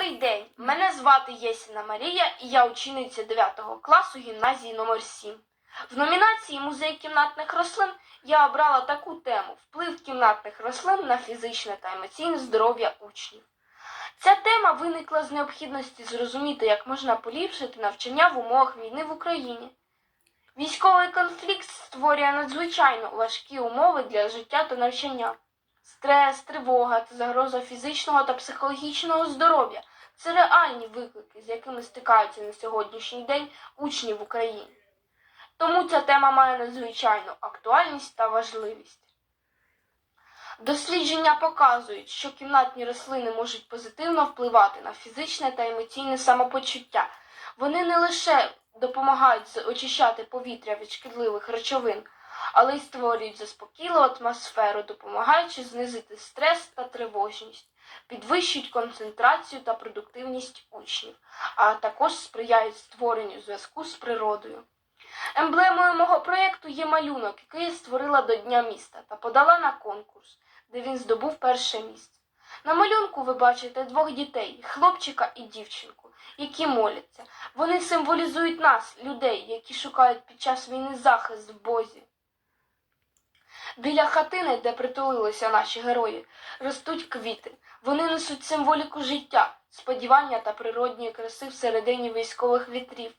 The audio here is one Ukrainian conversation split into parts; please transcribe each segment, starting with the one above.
Добрий день! Мене звати Єсіна Марія і я учениця 9 класу гімназії номер 7 В номінації Музей кімнатних рослин я обрала таку тему вплив кімнатних рослин на фізичне та емоційне здоров'я учнів. Ця тема виникла з необхідності зрозуміти, як можна поліпшити навчання в умовах війни в Україні. Військовий конфлікт створює надзвичайно важкі умови для життя та навчання. Стрес, тривога та загроза фізичного та психологічного здоров'я це реальні виклики, з якими стикаються на сьогоднішній день учні в Україні. Тому ця тема має надзвичайну актуальність та важливість. Дослідження показують, що кімнатні рослини можуть позитивно впливати на фізичне та емоційне самопочуття. Вони не лише допомагають очищати повітря від шкідливих речовин, але й створюють заспокійливу атмосферу, допомагаючи знизити стрес та тривожність, підвищують концентрацію та продуктивність учнів, а також сприяють створенню зв'язку з природою. Емблемою мого проєкту є малюнок, який я створила до Дня міста та подала на конкурс, де він здобув перше місце. На малюнку ви бачите двох дітей, хлопчика і дівчинку, які моляться. Вони символізують нас, людей, які шукають під час війни захист в Бозі. Біля хатини, де притулилися наші герої, ростуть квіти. Вони несуть символіку життя, сподівання та природньої краси всередині військових вітрів.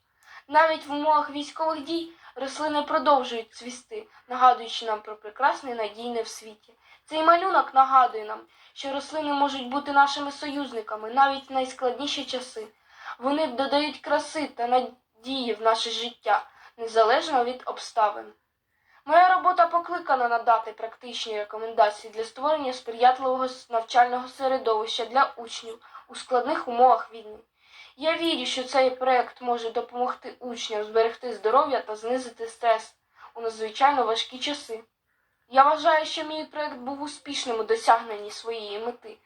Навіть в умовах військових дій рослини продовжують цвісти, нагадуючи нам про прекрасне і надійне в світі. Цей малюнок нагадує нам, що рослини можуть бути нашими союзниками навіть в найскладніші часи. Вони додають краси та надії в наше життя, незалежно від обставин. Моя робота покликана надати практичні рекомендації для створення сприятливого навчального середовища для учнів у складних умовах війни. Я вірю, що цей проект може допомогти учням зберегти здоров'я та знизити стрес у надзвичайно важкі часи. Я вважаю, що мій проект був успішним у досягненні своєї мети.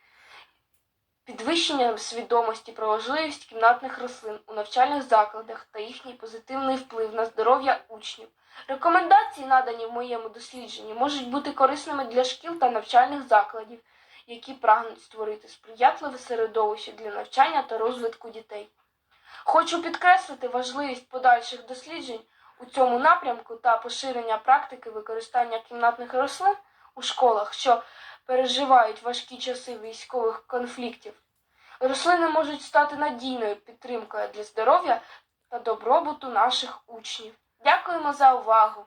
Підвищення свідомості про важливість кімнатних рослин у навчальних закладах та їхній позитивний вплив на здоров'я учнів. Рекомендації, надані в моєму дослідженні, можуть бути корисними для шкіл та навчальних закладів, які прагнуть створити сприятливе середовище для навчання та розвитку дітей. Хочу підкреслити важливість подальших досліджень у цьому напрямку та поширення практики використання кімнатних рослин у школах, що переживають важкі часи військових конфліктів. Рослини можуть стати надійною підтримкою для здоров'я та добробуту наших учнів. Дякуємо за увагу!